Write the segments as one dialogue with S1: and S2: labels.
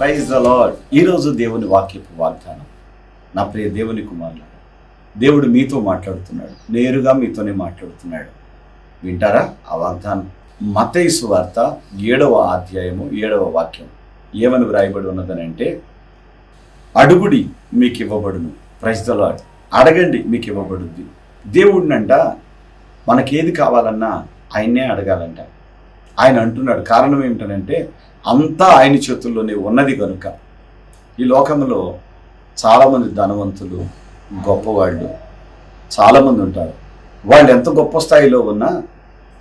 S1: Praise the lord ఈరోజు దేవుని వాక్యపు వాగ్దానం. నా ప్రియ దేవుని కుమారులు దేవుడు మీతో మాట్లాడుతున్నాడు. నేరుగా మీతోనే మాట్లాడుతున్నాడు. వింటారా ఆ వాగ్దానం? మతైసు వార్త ఏడవ అధ్యాయము ఏడవ వాక్యం. ఏమని వ్రాయబడి ఉన్నదనంటే అడుగుడి మీకు ఇవ్వబడును ప్రైజ్ ద లాడ్ అడగండి మీకు ఇవ్వబడుద్ది దేవుడినంట మనకేది కావాలన్నా ఆయన్నే అడగాలంట. ఆయన అంటున్నాడు. కారణం ఏమిటనంటే అంతా ఆయన చేతుల్లోనే ఉన్నది కనుక ఈ లోకంలో చాలామంది ధనవంతులు గొప్పవాళ్ళు చాలామంది ఉంటారు. వాళ్ళు ఎంత గొప్ప స్థాయిలో ఉన్నా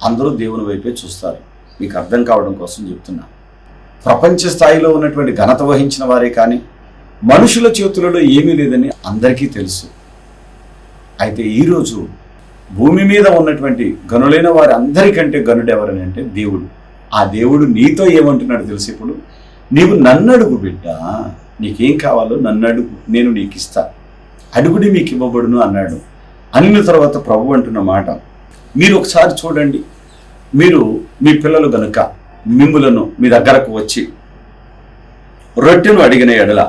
S1: అందరూ దేవుని వైపే చూస్తారు. మీకు అర్థం కావడం కోసం చెప్తున్నా. ప్రపంచ స్థాయిలో ఉన్నటువంటి ఘనత వహించిన వారే కానీ మనుషుల చేతులలో ఏమీ లేదని అందరికీ తెలుసు. అయితే ఈరోజు భూమి మీద ఉన్నటువంటి గనులైన వారి అందరికంటే గనుడు ఎవరని అంటే దేవుడు. ఆ దేవుడు నీతో ఏమంటున్నాడు తెలుసు ఇప్పుడు? నీవు నన్ను అడుగు బిడ్డ నీకేం కావాలో నన్ను అడుగు నేను నీకు ఇస్తాను అడుగుడి మీకు ఇవ్వబడును అన్నాడు. అన్న తర్వాత ప్రభు అంటున్న మాట మీరు ఒకసారి చూడండి. మీరు మీ పిల్లలు గనుక మిమ్ములను మీ దగ్గరకు వచ్చి రొట్టెను అడిగిన ఎడల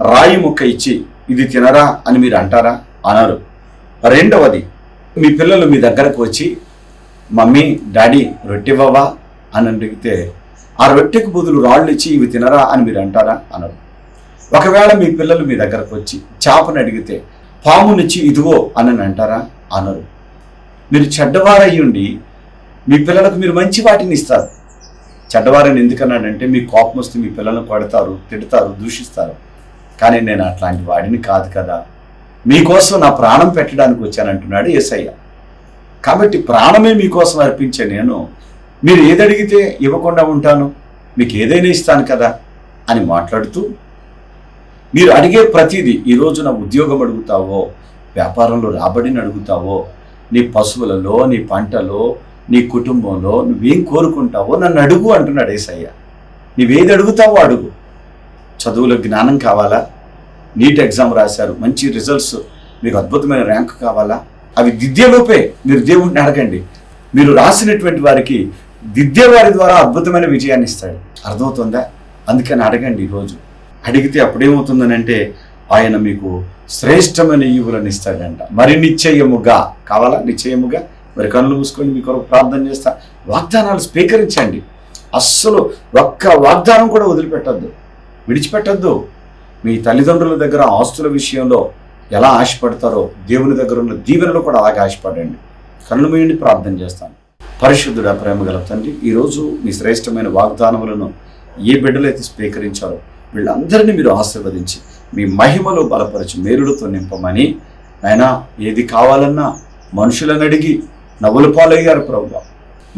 S1: రాయి ముక్క ఇచ్చి ఇది తినరా? అని మీరు అంటారా? అన్నారు. రెండవది మీ పిల్లలు మీ దగ్గరకు వచ్చి మమ్మీ డాడీ రొట్టెవ్వవా అని అడిగితే ఆ రొట్టెకు బదులు రాళ్ళు ఇచ్చి ఇవి తినరా అని మీరు అంటారా? అనరు ఒకవేళ మీ పిల్లలు మీ దగ్గరకు వచ్చి చేపను అడిగితే పామునిచ్చి ఇదిగో అని అంటారా? అనరు మీరు చెడ్డవారయ్యుండి మీ పిల్లలకు మీరు మంచి వాటిని ఇస్తారు. చెడ్డవారని ఎందుకన్నాడంటే మీ కోపం వస్తే మీ పిల్లలను కొడతారు తిడతారు దూషిస్తారు. కానీ నేను అట్లాంటి వాడిని కాదు కదా. మీకోసం నా ప్రాణం పెట్టడానికి వచ్చానంటున్నాడు యేసయ్య. కాబట్టి ప్రాణమే మీకోసం అర్పించే నేను మీరు ఏది అడిగితే ఇవ్వకుండా ఉంటాను. మీకు ఏదైనా ఇస్తాను కదా అని మాట్లాడుతూ మీరు అడిగే ప్రతిదీ ఈ రోజున ఉద్యోగం అడుగుతావో వ్యాపారంలో రాబడిని అడుగుతావో నీ పశువులలో నీ పంటలో నీ కుటుంబంలో నువ్వేం కోరుకుంటావో నన్ను అడుగు అంటున్నాడు ఏసయ్య. నువ్వేది అడుగుతావో అడుగు. చదువులో జ్ఞానం కావాలా? నీట్ ఎగ్జామ్ రాశారు మంచి రిజల్ట్స్ మీకు అద్భుతమైన ర్యాంక్ కావాలా? అవి దిద్దేలోపే మీరు దేవుడిని అడగండి. మీరు రాసినటువంటి వారికి దిద్దే వారి ద్వారా అద్భుతమైన విజయాన్ని ఇస్తాడు. అర్థమవుతుందా? అందుకని అడగండి ఈరోజు. అడిగితే అప్పుడేమవుతుందనంటే ఆయన మీకు శ్రేష్టమైన ఈవులను ఇస్తాడంట. మరి నిశ్చయముగా కావాలా? నిశ్చయముగా? మరి కళ్ళు మూసుకొని మీ కొరకు ప్రార్థన చేస్తా. వాగ్దానాలు స్వీకరించండి. అస్సలు ఒక్క వాగ్దానం కూడా వదిలిపెట్టద్దు. విడిచిపెట్టద్దు. మీ తల్లిదండ్రుల దగ్గర ఆస్తుల విషయంలో ఎలా ఆశపడతారో దేవుని దగ్గర ఉన్న దీవెనలో కూడా అలాగే ఆశపడండి. కళ్ళు మూయండి ప్రార్థన చేస్తాను. పరిశుద్ధుడ ప్రేమ గల తండ్రి ఈరోజు మీ శ్రేష్టమైన వాగ్దానములను ఏ బిడ్డలైతే స్వీకరించారో వీళ్ళందరినీ మీరు ఆశీర్వదించి మీ మహిమలో బలపరిచి మేలులతో నింపమని. ఆయన ఏది కావాలన్నా మనుషులను అడిగి నవ్వుల పాలయ్యారు ప్రభు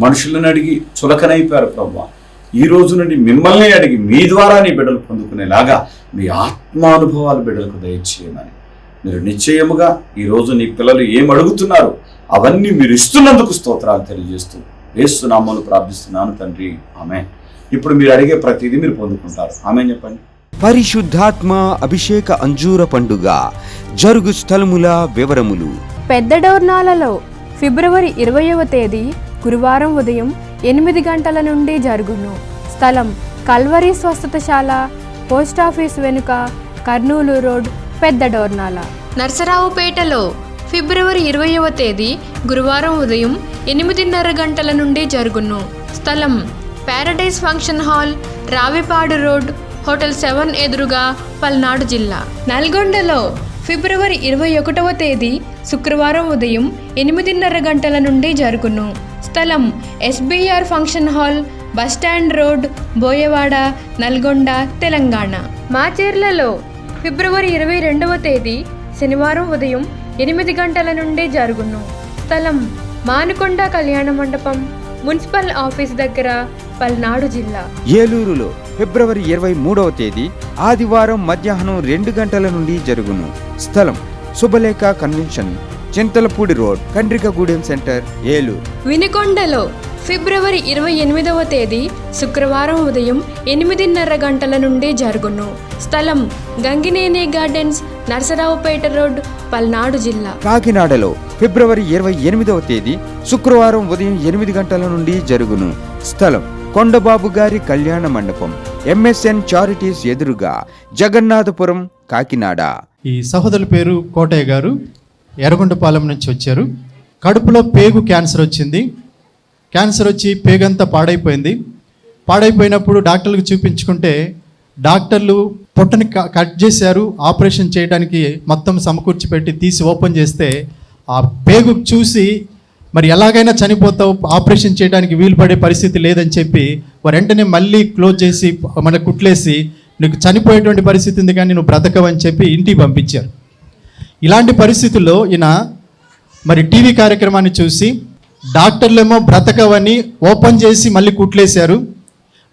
S1: మనుషులను అడిగి చులకనైపోయారు ప్రభు ఈ రోజు నుండి మిమ్మల్ని అడిగి మీ ద్వారా నీ బిడ్డలు పొందుకునేలాగా మీ ఆత్మానుభవాలు బిడ్డలకు దయచేయమని. మీరు నిశ్చయముగా ఈరోజు నీ పిల్లలు ఏం అడుగుతున్నారు? అవన్నీ మీరు ఇస్తున్నందుకు స్తోత్రాలు తెలియజేస్తూ వేస్తున్నామని ప్రార్థిస్తున్నాను తండ్రి. ఆమె ఇప్పుడు మీరు అడిగే ప్రతిదీ మీరు పొందుకుంటారు. ఆమె చెప్పండి.
S2: పరిశుద్ధాత్మ అభిషేక అంజూర పండుగ జరుగు స్థలముల వివరములు.
S3: పెద్ద డోర్నాలలో ఫిబ్రవరి ఇరవయవ తేదీ గురువారం ఉదయం ఎనిమిది గంటల నుండి జరుగును. స్థలం కల్వరి స్వస్థతశాల పోస్టాఫీస్ వెనుక కర్నూలు రోడ్ పెద్ద డోర్నాల.
S4: నర్సరావుపేటలో ఫిబ్రవరి ఇరవయవ తేదీ గురువారం ఉదయం ఎనిమిదిన్నర గంటల నుండి జరుగును. స్థలం paradise function hall Ravipadu road hotel seven ఎదురుగా పల్నాడు జిల్లా. నల్గొండలో ఫిబ్రవరి ఇరవై ఒకటవ తేదీ శుక్రవారం ఉదయం ఎనిమిదిన్నర గంటల నుండి జరుగును. స్థలం SBR function hall bus stand road Boyawada Nalgonda Telangana. మాచేర్లలో ఫిబ్రవరి ఇరవై రెండవ తేదీ శనివారం ఉదయం ఎనిమిది గంటల నుండి జరుగును. స్థలం మానుకొండ కళ్యాణ మండపం మున్సిపల్ ఆఫీస్ దగ్గర పల్నాడు జిల్లా.
S2: ఏలూరులో ఫిబ్రవరి ఇరవై మూడవ తేదీ ఆదివారం మధ్యాహ్నం రెండు గంటల నుండి జరుగును. స్థలం Subhalekha convention Chintalapudi road Kandrikagudem centre Eluru.
S4: వినుకొండలో ఫిబ్రవరి ఇరవై ఎనిమిదవ తేదీ శుక్రవారం ఉదయం ఎనిమిదిన్నర గంటల నుండి జరుగును. స్థలం గంగినేని గార్డెన్స్ నరసరావుపేట రోడ్ పల్నాడు జిల్లా.
S2: కాకినాడలో ఫిబ్రవరి ఇరవై ఎనిమిదవ తేదీ శుక్రవారం ఉదయం ఎనిమిది గంటల నుండి జరుగును. స్థలం కొండబాబు గారి కళ్యాణ మండపం ఎంఎస్ఎన్ చారిటీస్ ఎదురుగా జగన్నాథపురం కాకినాడ.
S5: ఈ సహోదరుల పేరు కోటయ్య గారు ఎర్రగొండపాలెం నుంచి వచ్చారు. కడుపులో పేగు క్యాన్సర్ వచ్చింది. క్యాన్సర్ వచ్చి పేగంతా పాడైపోయింది. పాడైపోయినప్పుడు డాక్టర్లకు చూపించుకుంటే డాక్టర్లు పొట్టని క- కట్ చేశారు ఆపరేషన్ చేయడానికి మొత్తం సమకూర్చి పెట్టి తీసి ఓపెన్ చేస్తే ఆ పేగు చూసి మరి ఎలాగైనా చనిపోతావు ఆపరేషన్ చేయడానికి వీలు పడే పరిస్థితి లేదని చెప్పి వారు వెంటనే మళ్ళీ క్లోజ్ చేసి మన కుట్లేసి నీకు చనిపోయేటువంటి పరిస్థితి ఉంది కానీ నువ్వు బ్రతకవని చెప్పి ఇంటికి పంపించారు. ఇలాంటి పరిస్థితుల్లో ఈయన మరి టీవీ కార్యక్రమాన్ని చూసి డాక్టర్లేమో బ్రతకవని ఓపెన్ చేసి మళ్ళీ కుట్లేశారు.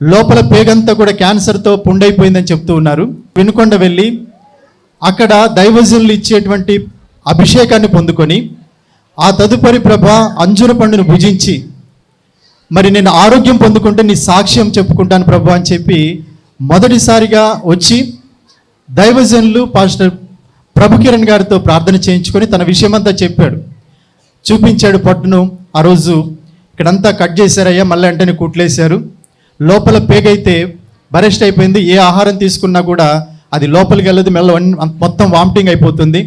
S5: లోపల పేగంతా కూడా క్యాన్సర్తో పుండైపోయిందని చెప్తూ ఉన్నారు. వినుకొండ వెళ్ళి అక్కడ దైవజనులు ఇచ్చేటువంటి అభిషేకాన్ని పొందుకొని ఆ తదుపరి ప్రభ అంజుర పండును భుజించి మరి నేను ఆరోగ్యం పొందుకుంటే నీ సాక్ష్యం చెప్పుకుంటాను ప్రభు అని చెప్పి మొదటిసారిగా వచ్చి దైవజనులు పాస్టర్ ప్రభుకిరణ్ గారితో ప్రార్థన చేయించుకొని తన విషయమంతా చెప్పాడు. చూపించాడు పట్టును. ఆ రోజు ఇక్కడంతా కట్ చేశారయ్యా మళ్ళీ వెంటనే కుట్లేశారు. లోపల పేగైతే బరెస్ట్ అయిపోయింది. ఏ ఆహారం తీసుకున్నా కూడా అది లోపలికి వెళ్ళదు మెల్ల మొత్తం వామిటింగ్ అయిపోతుంది.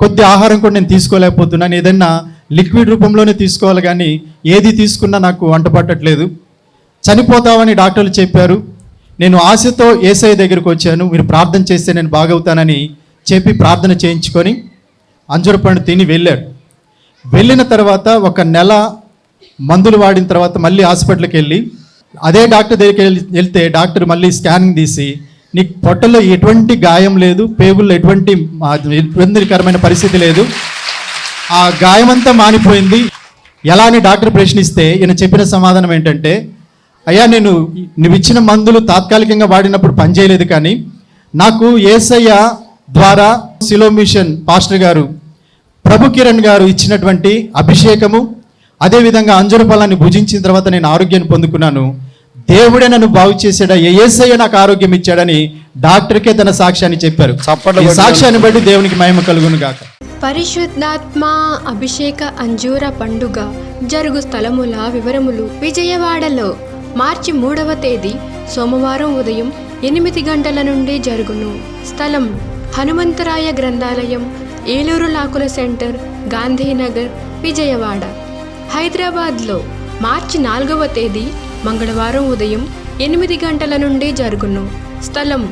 S5: కొద్ది ఆహారం కూడా నేను తీసుకోలేకపోతున్నాను. ఏదైనా లిక్విడ్ రూపంలోనే తీసుకోవాలి కానీ ఏది తీసుకున్నా నాకు వంట పట్టట్లేదు చనిపోతావని డాక్టర్లు చెప్పారు. నేను ఆశతో ఏసఐ దగ్గరికి వచ్చాను. మీరు ప్రార్థన చేస్తే నేను బాగవుతానని చెప్పి ప్రార్థన చేయించుకొని అంజుర పండు తిని వెళ్ళాడు. వెళ్ళిన తర్వాత ఒక నెల మందులు వాడిన తర్వాత మళ్ళీ హాస్పిటల్కి వెళ్ళి అదే డాక్టర్ దగ్గరికి వెళ్తే డాక్టర్ మళ్ళీ స్కానింగ్ తీసి నీకు పొట్టలో ఎటువంటి గాయం లేదు పేగుల్లో ఎటువంటి ఇబ్బందికరమైన పరిస్థితి లేదు ఆ గాయమంతా మానిపోయింది. ఎలా అని డాక్టర్ ప్రశ్నిస్తే ఈయన చెప్పిన సమాధానం ఏంటంటే అయ్యా నేను నువ్వు ఇచ్చిన మందులు తాత్కాలికంగా వాడినప్పుడు పనిచేయలేదు కానీ నాకు ఏసయ్య ద్వారా సిలో మిషన్ పాస్టర్ గారు ప్రభు కిరణ్ గారు ఇచ్చినటువంటి అభిషేకము అదేవిధంగా అంజుర ఫలాన్ని భుజించిన తర్వాత నేను ఆరోగ్యాన్ని పొందుకున్నాను. దేవుడే నన్ను బాగు చేశాడా? ఏ ఏసయ్య నాకు ఆరోగ్యం ఇచ్చాడని డాక్టర్కే తన సాక్ష్యాన్ని చెప్పారు. ఈ సాక్ష్యాన్ని బట్టి దేవునికి మహిమ కలుగును గాక.
S4: పరిశుద్ధాత్మ అభిషేక అంజూర పండుగ జరుగు స్థలముల వివరములు విజయవాడలో మార్చి మూడవ తేదీ సోమవారం ఉదయం ఎనిమిది గంటల నుండి జరుగును. స్థలం హనుమంతరాయ గ్రంథాలయం ఏలూరు లాకుల సెంటర్ గాంధీనగర్ విజయవాడ. హైదరాబాద్లో మార్చి నాలుగవ తేదీ మంగళవారం ఉదయం ఎనిమిది గంటల నుండి జరుగును. స్థలం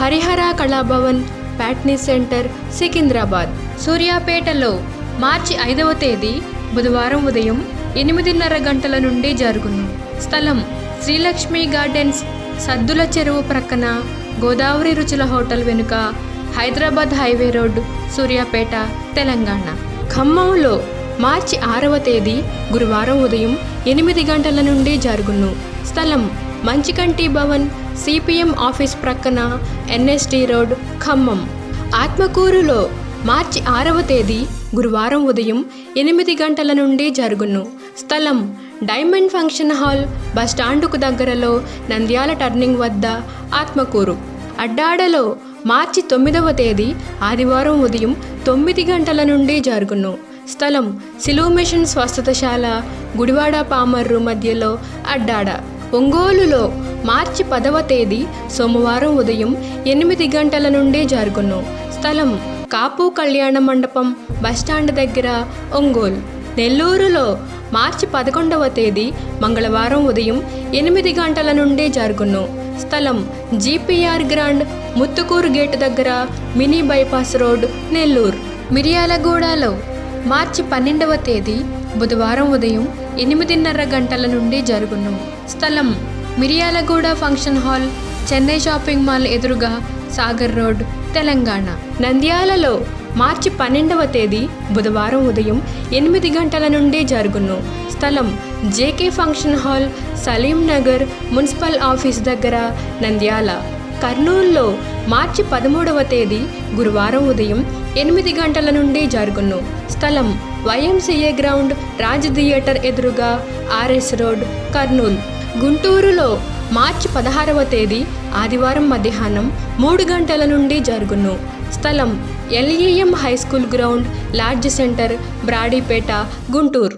S4: హరిహర కళాభవన్ ప్యాట్నీ సెంటర్ సికింద్రాబాద్. సూర్యాపేటలో మార్చి ఐదవ తేదీ బుధవారం ఉదయం ఎనిమిదిన్నర గంటల నుండి జరుగును. స్థలం శ్రీలక్ష్మి గార్డెన్స్ సద్దుల చెరువు ప్రక్కన గోదావరి రుచుల హోటల్ వెనుక హైదరాబాద్ హైవే రోడ్ సూర్యాపేట తెలంగాణ. ఖమ్మంలో మార్చి ఆరవ తేదీ గురువారం ఉదయం ఎనిమిది గంటల నుండి జరుగును. స్థలం మంచికంటి భవన్ సిపిఎం ఆఫీస్ ప్రక్కన ఎన్ఎస్టి రోడ్ ఖమ్మం. ఆత్మకూరులో మార్చి ఆరవ తేదీ గురువారం ఉదయం ఎనిమిది గంటల నుండి జరుగును. స్థలం డైమండ్ ఫంక్షన్ హాల్ బస్టాండుకు దగ్గరలో నంద్యాల టర్నింగ్ వద్ద ఆత్మకూరు. అడ్డాడలో మార్చి తొమ్మిదవ తేదీ ఆదివారం ఉదయం తొమ్మిది గంటల నుండి జరుగును. స్థలం సిలువ మిషన్ స్వస్థతశాల గుడివాడ పామర్రు మధ్యలో అడ్డాడ. ఒంగోలులో మార్చి పదవ తేదీ సోమవారం ఉదయం ఎనిమిది గంటల నుండి జరుగును. స్థలం కాపు కళ్యాణ మండపం బస్టాండ్ దగ్గర ఒంగోలు. నెల్లూరులో మార్చి పదకొండవ తేదీ మంగళవారం ఉదయం ఎనిమిది గంటల నుండే జరుగును. స్థలం జీపీఆర్ గ్రాండ్ ముత్తుకూరు గేట్ దగ్గర మినీ బైపాస్ రోడ్ నెల్లూరు. మిర్యాలగూడలో మార్చి పన్నెండవ తేదీ బుధవారం ఉదయం ఎనిమిదిన్నర గంటల నుండి జరుగును. స్థలం Miryalaguda function hall Chennai shopping mall ఎదురుగా సాగర్ రోడ్ తెలంగాణ. నంద్యాలలో మార్చి పన్నెండవ తేదీ బుధవారం ఉదయం ఎనిమిది గంటల నుండే జరుగును. స్థలం JK function hall Saleem Nagar municipal office దగ్గర నంద్యాల. కర్నూలులో మార్చి పదమూడవ తేదీ గురువారం ఉదయం ఎనిమిది గంటల నుండి జరుగును. స్థలం వైఎంసీఏ గ్రౌండ్ రాజ్ థియేటర్ ఎదురుగా ఆర్ఎస్ రోడ్ కర్నూలు. గుంటూరులో మార్చి పదహారవ తేదీ ఆదివారం మధ్యాహ్నం మూడు గంటల నుండి జరుగును. స్థలం LEM high school ground lodge centre Brodipet Guntur.